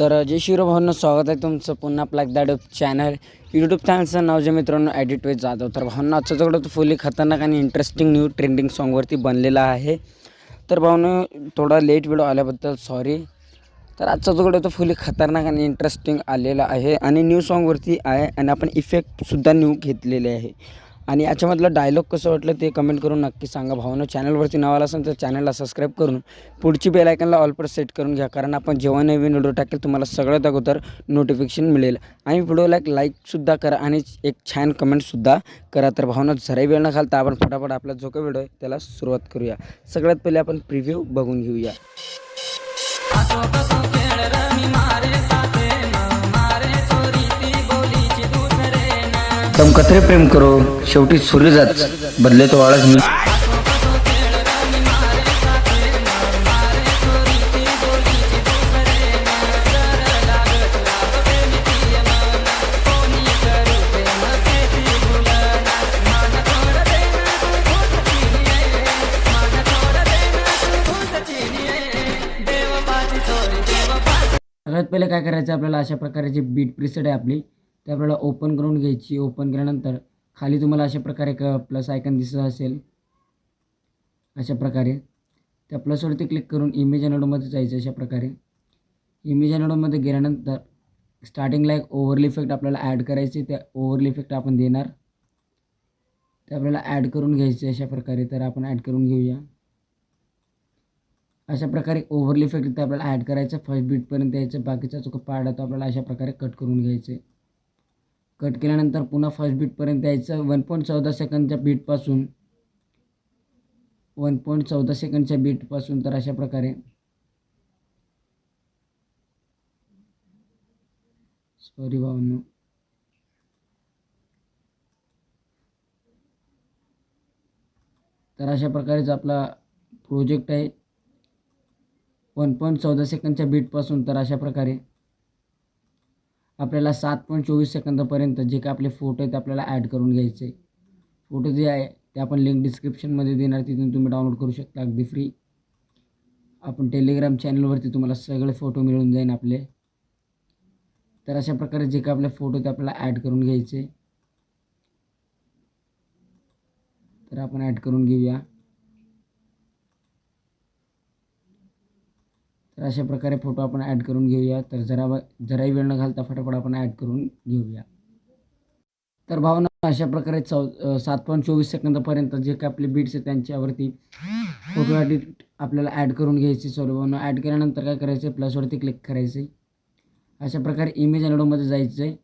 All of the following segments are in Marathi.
तर जय शिवराव स्वागत आहे तुमचं पुन्हा आपला एकदा चॅनल यूट्यूब चॅनलचं नाव जे मित्रांनो ॲडिट वेज जाधव. तर भाऊंना आजचा जोकडं तो फुली खतरनाक आणि इंटरेस्टिंग न्यू ट्रेंडिंग सॉन्गवरती बनलेला आहे. तर भाऊनं थोडा लेट व्हिडिओ आल्याबद्दल सॉरी तर आजचा जोकडं तो फुली खतरनाक आणि इंटरेस्टिंग आलेला आहे. आणि न्यू सॉन्गवरती आहे आणि आपण इफेक्टसुद्धा न्यू घेतलेले आहे. आणि याच्यामधलं डायलॉग कसं वाटलं ते कमेंट करून नक्की सांगा. भावनं चॅनलवरती नाव असेल तर चॅनलला सबस्क्राईब करून पुढची बेल आयकनला ऑलपर सेट करून घ्या. कारण आपण जेव्हा नवीन व्हिडिओ टाकेल तुम्हाला सगळ्यात अगोदर नोटिफिकेशन मिळेल. आणि व्हिडिओला एक लाईकसुद्धा करा आणि एक छान कमेंटसुद्धा करा. तर भावना जराही वेळ न घालता आपण फटाफट आपला जो काही व्हिडिओ आहे त्याला सुरुवात करूया. सगळ्यात पहिले आपण प्रिव्ह्यू बघून घेऊया. तुम कतरे प्रेम करो शेवटी सूर्य जात. बदले तो आळस मी. सगळ्यात पहिले काय करायचं? आपल्याला अशा प्रकारची बीट प्रिसेट आहे आपली ते आपल्याला ओपन करून घ्यायची ओपन केल्यानंतर खाली तुम्हाला अशा प्रकारे एक प्लस आयकन दिसत असेल. अशा प्रकारे. त्या प्लसवरती क्लिक करून इमेज एनोडमध्ये जायचं अशा प्रकारे. इमेज एनोडमध्ये गेल्यानंतर स्टार्टिंगला एक ओव्हरली इफेक्ट आपल्याला ॲड करायची. त्या ओव्हरली इफेक्ट आपण देणार. ते आपल्याला ॲड करून घ्यायचे अशा प्रकारे. तर आपण ॲड करून घेऊया. अशा प्रकारे ओव्हरली इफेक्ट इथे आपल्याला ॲड करायचं. फर्स्ट बीटपर्यंत यायचं. बाकीचा जो पार्ट आहे तो आपल्याला अशा प्रकारे कट करून घ्यायचे. कट केल्यानंतर पुन्हा फर्स्ट बीटपर्यंत यायचं. वन पॉईंट चौदा सेकंदच्या बीटपासून वन पॉईंट चौदा सेकंडच्या बीटपासून तर अशा प्रकारे. सॉरी भावनो. तर अशा प्रकारेच आपला प्रोजेक्ट आहे. वन पॉईंट चौदा सेकंडच्या बीटपासून तर अशा प्रकारे. आपल्याला सात पॉईंट चोवीस सेकंदापर्यंत जे काय आपले फोटो आहेत ते आपल्याला ॲड करून घ्यायचे. फोटो जे आहे ते आपण लिंक डिस्क्रिप्शनमध्ये देणार तिथून तुम्ही डाउनलोड करू शकता अगदी फ्री आपण टेलिग्राम चॅनलवरती तुम्हाला सगळे फोटो मिळून जाईन आपले. तर अशा प्रकारे जे काय आपले फोटो ते आपल्याला ॲड करून घ्यायचे. तर आपण ॲड करून घेऊया. तर अशा प्रकारे फोटो आपण ॲड करून घेऊया. तर जरा जराही वेळ न घालता फटाफट आपण ॲड करून घेऊया. तर भावना अशा प्रकारे चौ सात पॉईंट चोवीस सेकंदापर्यंत जे काही आपले बीट्स आहेत त्यांच्यावरती फोटो ॲडिट आपल्याला ॲड करून घ्यायचे. सॉरी भावना ॲड केल्यानंतर काय करायचं प्लसवरती क्लिक करायचं अशा प्रकारे इमेज एनोडोमध्ये जायचं आहे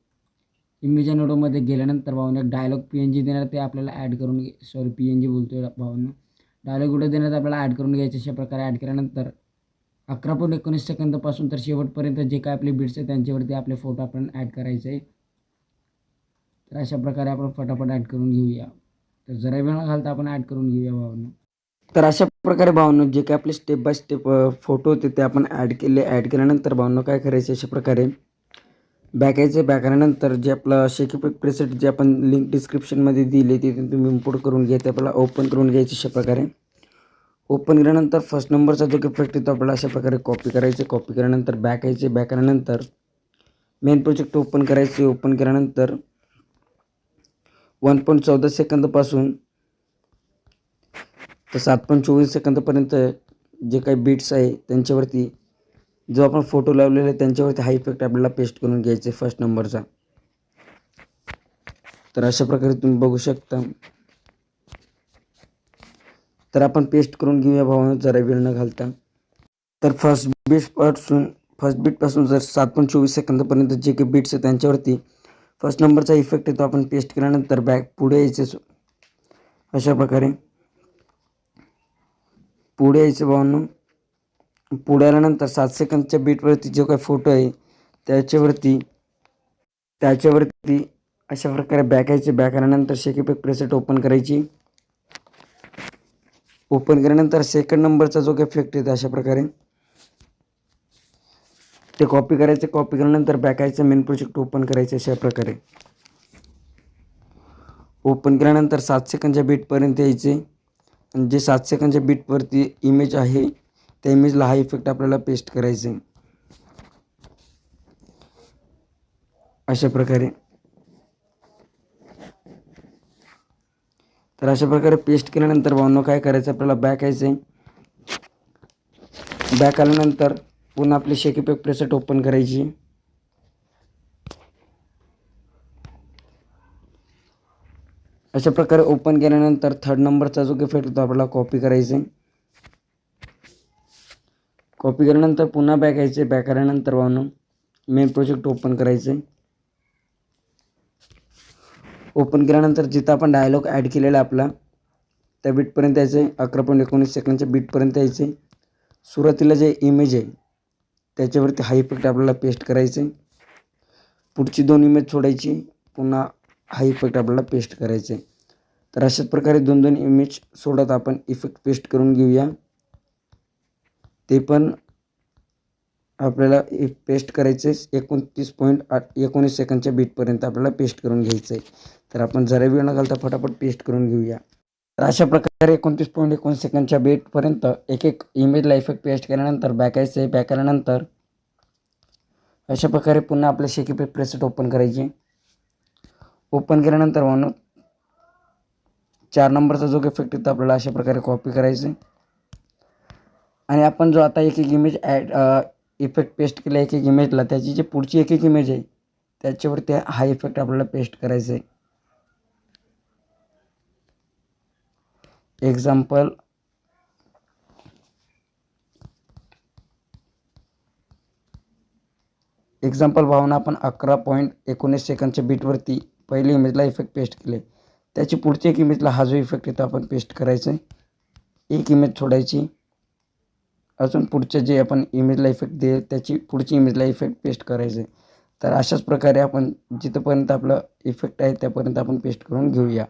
इमेज एनोडोमध्ये गेल्यानंतर भावना एक डायलॉग पी एन जी देणार ते आपल्याला ॲड करून घे सॉरी पी एन जी बोलतो आहे भावना. डायलॉग कुठे देण्यात आपल्याला ॲड करून घ्यायचं अशा प्रकारे ॲड केल्यानंतर अकरा पॉईंट एकोणीस सेकंदापासून तर शेवटपर्यंत जे काय आपले बीट्स आहेत त्यांच्यावरती आपले फोटो आपण ॲड करायचे आहे. तर अशा प्रकारे आपण फटाफट ॲड करून घेऊया. तर जरा वेळ घालता आपण ॲड करून घेऊया भावनं. तर अशा प्रकारे भावनं जे काय आपले स्टेप बाय स्टेप फोटो होते ते आपण ॲड केले. ॲड केल्यानंतर भावनं काय करायचे अशा प्रकारे? बॅक यायचे. बॅक आल्यानंतर जे आपलं शेकी प्रेसेट जे आपण लिंक डिस्क्रिप्शनमध्ये दिले ते तुम्ही इम्पोर्ट करून घ्या. ते आपल्याला ओपन करून घ्यायचे अशा प्रकारे. ओपन केल्यानंतर फर्स्ट नंबरचा जो इफेक्ट येतो आपल्याला अशा प्रकारे कॉपी करायचे. कॉपी केल्यानंतर बॅक यायचे. बॅक आल्यानंतर मेन प्रोजेक्ट ओपन करायचे. ओपन केल्यानंतर वन पॉईंट चौदा सेकंदपासून तर सात पॉईंट चोवीस सेकंदपर्यंत जे काही बीट्स आहे त्यांच्यावरती जो आपण फोटो लावलेला आहे त्यांच्यावरती हा इफेक्ट आपल्याला पेस्ट करून घ्यायचा आहे फर्स्ट नंबरचा तर अशा प्रकारे तुम्ही बघू शकता. तर आपण पेस्ट करून घेऊया भावानं, जरा वेळ न घालता. तर फ़र्स्ट बीटपासून फ़र्स्ट बीटपासून जर सात पॉईंट चोवीस सेकंदापर्यंत जे काही बीट्स आहेत त्यांच्यावरती फ़र्स्ट नंबरचा इफ़ेक्ट येतो आपण पेस्ट केल्यानंतर बॅक पुढे अशा प्रकारे. पुढे भावानं. पुढे आल्यानंतर सात सेकंदच्या बीटवरती जो काही फ़ोटो त्याच्यावरती त्याच्यावरती अशा प्रकारे बॅक यायचे. बॅक आल्यानंतर शेकी पेक प्रेसेट ओपन करायची. ओपन केल्यानंतर सेकंड नंबरचा जो काही इफेक्ट येतो अशा प्रकारे ते कॉपी करायचं कॉपी केल्यानंतर बॅकायचं मेन प्रोजेक्ट ओपन करायचं अशा प्रकारे. ओपन केल्यानंतर सात सेकंदच्या बीटपर्यंत यायचे. आणि जे सात सेकंदच्या बीटवरती इमेज आहे त्या इमेजला हा इफेक्ट आपल्याला पेस्ट करायचे अशा प्रकारे. तर अशा प्रकारे पेस्ट केल्यानंतर भावनो काय करायचं? आपल्याला बॅक यायचं आहे बॅक आल्यानंतर पुन्हा आपली शेकी पेक प्रेसेट ओपन करायची. अशा प्रकारे ओपन केल्यानंतर थर्ड नंबरचा जो इफेक्ट होतो आपल्याला कॉपी करायचे कॉपी केल्यानंतर पुन्हा बॅक यायचे बॅक आल्यानंतर वाहून मेन प्रोजेक्ट ओपन करायचे ओपन केल्यानंतर जिथं आपण डायलॉग ॲड केलेला आपला त्या बीटपर्यंत यायचं. आहे अकरा पॉईंट एकोणीस सेकंडच्या बीटपर्यंत यायचं. आहे सुरुवातीला जे इमेज आहे त्याच्यावरती हा इफेक्ट आपल्याला पेस्ट करायचे. पुढची दोन इमेज सोडायची पुन्हा हा इफेक्ट आपल्याला पेस्ट आहे तर अशाच प्रकारे दोन दोन इमेज सोडत आपण इफेक्ट पेस्ट करून घेऊया. ते पण आपल्याला पेस्ट आहे एकोणतीस पॉईंट आठ एकोणीस सेकंडच्या बीटपर्यंत आपल्याला पेस्ट करून घ्यायचं. आहे तर आपण जरा वेळ न घालता फटाफट पेस्ट करून घेऊया. तर अशा प्रकारे एकोणतीस पॉईंट एकोणीस सेकंडच्या बेटपर्यंत एक एक इमेजला इफेक्ट पेस्ट केल्यानंतर बॅकायचं आहे बॅक आल्यानंतर अशा प्रकारे पुन्हा आपले शेकी पे प्रेसेट ओपन करायची. ओपन केल्यानंतर म्हणून चार नंबरचा जो इफेक्ट येतो आपल्याला अशा प्रकारे कॉपी करायचे. आणि आपण जो आता एक एक इमेज ॲड इफेक्ट पेस्ट केला एक एक इमेजला त्याची जी पुढची एक एक इमेज आहे त्याच्यावरती हा इफेक्ट आपल्याला पेस्ट करायचा आहे एक्झाम्पल एक्झाम्पल भावना आपण अकरा पॉईंट एकोणीस सेकंडच्या बीटवरती पहिली इमेजला इफेक्ट पेस्ट केले. त्याची पुढची एक इमेजला हा जो इफेक्ट येतो आपण पेस्ट करायचं आहे. एक इमेज सोडायची. अजून पुढच्या जे आपण इमेजला इफेक्ट दे त्याची पुढची इमेजला इफेक्ट पेस्ट करायचे तर अशाच प्रकारे आपण जिथंपर्यंत आपलं इफेक्ट आहे त्यापर्यंत आपण पेस्ट करून घेऊया.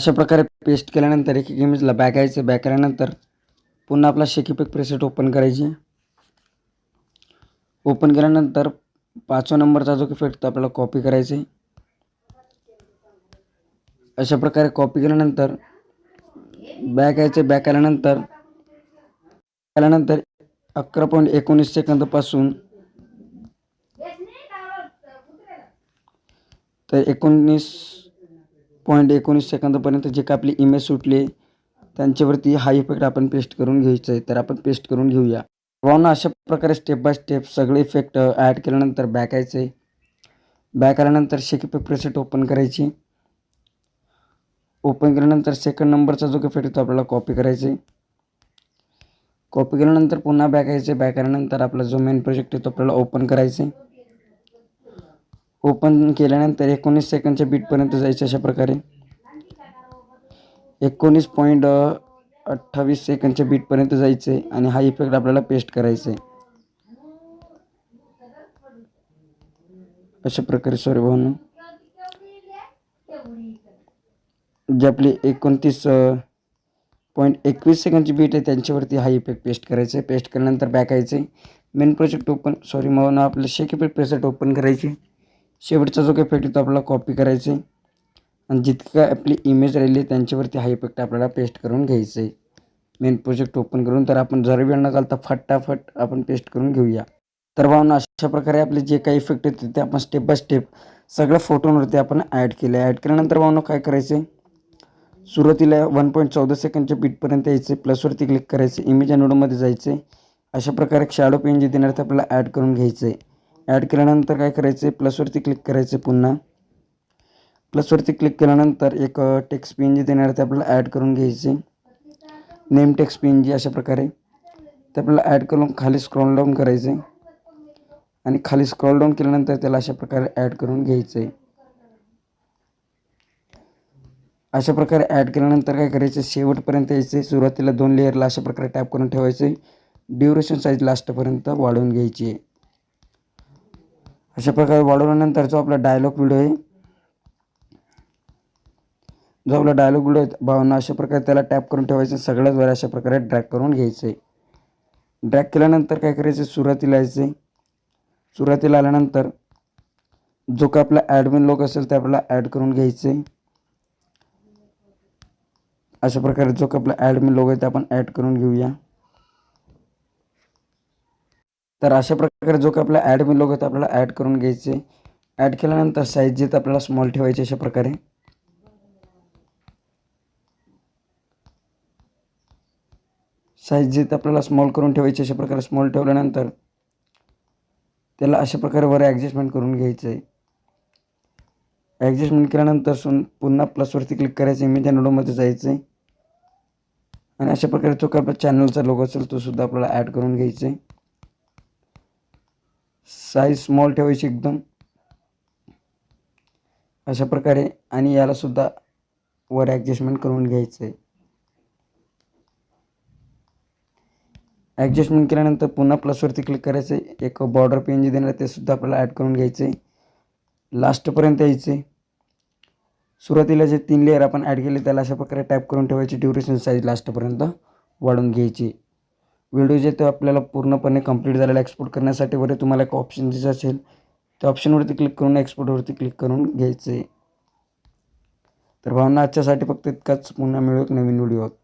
अशा प्रकारे पेस्ट केल्यानंतर एक एक इमेजला बॅक यायचं. बॅक आल्यानंतर पुन्हा आपला शेकीपेक प्रेसेट ओपन करायची. ओपन केल्यानंतर पाचवा नंबरचा जो इफेक्ट तो आपल्याला कॉपी करायचा. आहे अशा प्रकारे कॉपी केल्यानंतर बॅक यायचं. बॅक आल्यानंतर आल्यानंतर अकरा पॉईंट एकोणीस सेकंदपासून तर एकोणीस पॉईंट एकोणीस सेकंदपर्यंत जे काय आपली इमेज सुटली त्यांच्यावरती हा इफेक्ट आपण पेस्ट करून घ्यायचं आहे तर आपण पेस्ट करून घेऊया. भावना अशा प्रकारे स्टेप बाय स्टेप सगळे इफेक्ट ॲड केल्यानंतर बॅक यायचं. आहे बॅक आल्यानंतर शेकी प्रेसेट ओपन करायची. ओपन केल्यानंतर सेकंड नंबरचा जो इफेक्ट आहे तो आपल्याला कॉपी करायचे कॉपी केल्यानंतर पुन्हा बॅक यायचे बॅक आल्यानंतर आपला जो मेन प्रोजेक्ट आहे तो आपल्याला ओपन करायचे आहे ओपन केल्यानंतर एकोणीस सेकंडच्या बीटपर्यंत जायचं अशा प्रकारे. एकोणीस पॉईंट अठ्ठावीस सेकंडच्या बीटपर्यंत जायचं आहे आणि हा इफेक्ट आपल्याला पेस्ट करायचा आहे अशा प्रकारे सॉरी भावना जे आपली एकोणतीस पॉईंट एकवीस सेकंडची बीट आहे त्यांच्यावरती हा इफेक्ट पेस्ट करायचं आहे पेस्ट केल्यानंतर बॅक यायचं आहे मेन प्रोजेक्ट ओपन सॉरी मग आपलं शेक इफेक्ट प्रेसेट ओपन करायची शेवटचा जो काही इफेक्ट आहे तो आपल्याला कॉपी करायचे आणि आणि जितकं आपली इमेज राहिली त्यांच्यावरती हा इफेक्ट आपल्याला पेस्ट करून घ्यायचं आहे मेन प्रोजेक्ट ओपन करून तर आपण जर वेळ न घालता फटाफट आपण पेस्ट करून घेऊया. तर भावना अशा प्रकारे आपले जे काही इफेक्ट येते ते आपण स्टेप बाय स्टेप सगळ्या फोटोंवरती आपण ॲड केले ॲड केल्यानंतर भावना काय करायचं आहे सुरुवातीला वन पॉईंट चौदा सेकंडच्या बीटपर्यंत यायचे प्लसवरती क्लिक करायचं इमेज नोडमध्ये जायचं अशा प्रकारे शॅडो पेन जे देणार ते आपल्याला ॲड करून घ्यायचं आहे ॲड केल्यानंतर काय करायचं आहे प्लसवरती क्लिक करायचं पुन्हा. प्लसवरती क्लिक केल्यानंतर एक टेक्स्ट पी एन जी देणार ते आपल्याला ॲड करून घ्यायचे नेम टेक्स्ट पेन जी अशा प्रकारे. ते आपल्याला ॲड करून खाली स्क्रॉल डाऊन करायचे आणि खाली स्क्रॉल डाऊन केल्यानंतर त्याला अशा प्रकारे ॲड करून घ्यायचं आहे अशा प्रकारे ॲड केल्यानंतर काय करायचं शेवटपर्यंत यायचे सुरुवातीला दोन लेअरला अशा प्रकारे टॅप करून ठेवायचे ड्युरेशन साईज लास्टपर्यंत वाढवून घ्यायची आहे अशा प्रकारे वाढवल्यानंतर जो आपला डायलॉग व्हिडिओ आहे. जो आपला डायलॉग व्हिडिओ आहे भावना अशा प्रकारे त्याला टॅप करून ठेवायचं सगळ्याच वर अशा प्रकारे ड्रॅक करून घ्यायचं आहे. केल्यानंतर काय करायचं? सुरुवातीला आहे. सुरुवातीला आल्यानंतर जो का आपला ॲडमिन लोक असेल ते आपल्याला ॲड करून घ्यायचे अशा प्रकारे जो का आपला ॲडमिन लोक आहे ते आपण ॲड करून घेऊया. तर अशा प्रकारे जो काही आपला ॲड मिळलो आहे आपल्याला ॲड करून घ्यायचे. ॲड केल्यानंतर साईज जे आपल्याला स्मॉल ठेवायची अशा प्रकारे. साईज जे आपल्याला स्मॉल करून ठेवायची अशा प्रकारे स्मॉल ठेवल्यानंतर त्याला अशा प्रकारे वर ॲडजस्टमेंट करून घ्यायचं आहे ॲडजस्टमेंट केल्यानंतर सुन पुन्हा प्लसवरती क्लिक करायचं आहे मी त्या जायचं आहे आणि अशा प्रकारे तो काय आपला चॅनलचा लोगो असेल तो सुद्धा आपल्याला ॲड करून घ्यायचा आहे साईज स्मॉल ठेवायची एकदम. अशा प्रकारे आणि यालासुद्धा वर ॲडजस्टमेंट करून घ्यायचं आहे ॲडजस्टमेंट केल्यानंतर पुन्हा प्लसवरती क्लिक करायचं आहे एक बॉर्डर पेन जे देणार ते सुद्धा आपल्याला ॲड करून घ्यायचं आहे लास्टपर्यंत यायचं आहे सुरुवातीला जे तीन लेअर आपण ॲड केले त्याला अशा प्रकारे टॅप करून ठेवायची ड्युरेशन साईज लास्टपर्यंत वाढून घ्यायची. व्हिडिओ जे तो आपल्याला पूर्णपणे कंप्लीट झालेला एक्सपोर्ट करण्यासाठी वगैरे तुम्हाला एक ऑप्शन दिसत असेल त्या ऑप्शनवरती क्लिक करून एक्सपोर्टवरती क्लिक करून घ्यायचं आहे तर भावना आजच्यासाठी फक्त इतकाच. पुन्हा मिळू एक नवीन व्हिडिओत